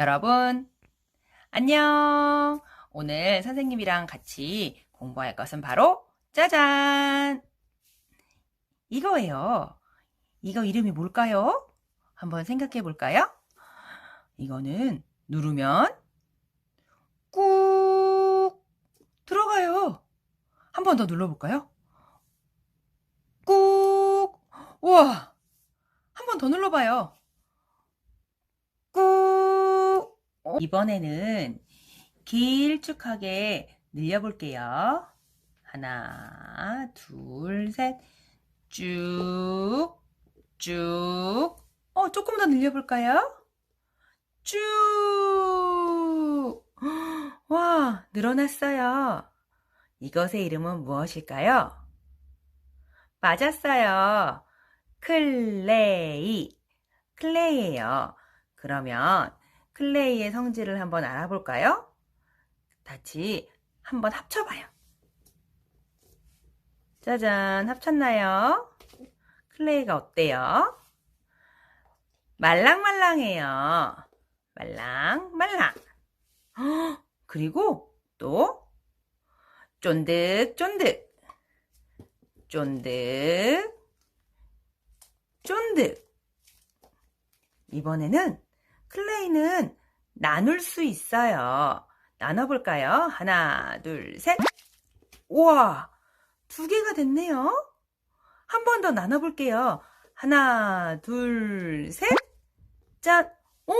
여러분, 안녕! 오늘 선생님이랑 같이 공부할 것은 바로 짜잔! 이거예요. 이거 이름이 뭘까요? 한번 생각해 볼까요? 이거는 누르면 꾹 들어가요. 한 번 더 눌러볼까요? 꾹! 우와! 한 번 더 눌러봐요. 꾹! 어, 이번에는 길쭉하게 늘려볼게요. 하나, 둘, 셋. 쭉, 쭉. 어, 조금 더 늘려볼까요? 쭉! 와, 늘어났어요. 이것의 이름은 무엇일까요? 맞았어요. 클레이. 클레이예요. 그러면 클레이의 성질을 한번 알아볼까요? 같이 한번 합쳐봐요. 짜잔, 합쳤나요? 클레이가 어때요? 말랑말랑해요. 말랑말랑. 헉, 그리고 또 쫀득쫀득. 쫀득, 쫀득. 이번에는 클레이는 나눌 수 있어요. 나눠볼까요? 하나, 둘, 셋. 우와, 두 개가 됐네요. 한 번 더 나눠볼게요. 하나, 둘, 셋. 짠. 어?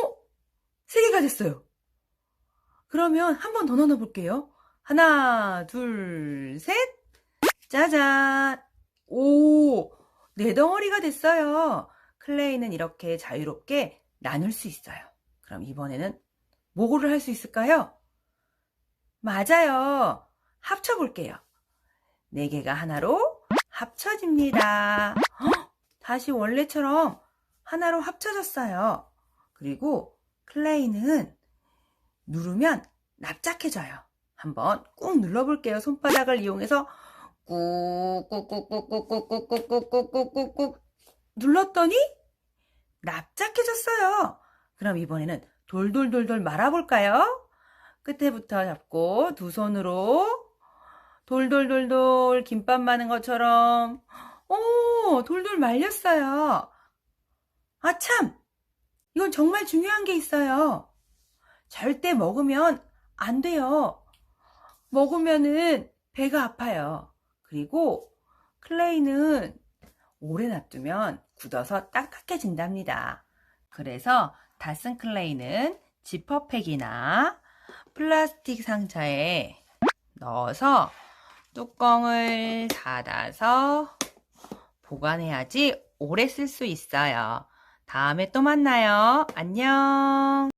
세 개가 됐어요. 그러면 한 번 더 나눠볼게요. 하나, 둘, 셋. 짜잔. 오, 네 덩어리가 됐어요. 클레이는 이렇게 자유롭게 나눌 수 있어요. 그럼 이번에는 뭐를 할 수 있을까요? 맞아요. 합쳐볼게요. 네 개가 하나로 합쳐집니다. 헉, 다시 원래처럼 하나로 합쳐졌어요. 그리고 클레이는 누르면 납작해져요. 한번 꾹 눌러볼게요. 손바닥을 이용해서 꾹꾹꾹꾹꾹꾹꾹꾹꾹꾹꾹꾹꾹 눌렀더니 납작해졌어요. 그럼 이번에는 돌돌돌돌 말아볼까요? 끝에부터 잡고 두 손으로 돌돌돌돌 김밥 마는 것처럼 오 돌돌 말렸어요. 아 참! 이건 정말 중요한 게 있어요. 절대 먹으면 안 돼요. 먹으면은 배가 아파요. 그리고 클레이는 오래 놔두면 굳어서 딱딱해진답니다. 그래서 다쓴 클레이는 지퍼팩이나 플라스틱 상자에 넣어서 뚜껑을 닫아서 보관해야지 오래 쓸 수 있어요. 다음에 또 만나요. 안녕.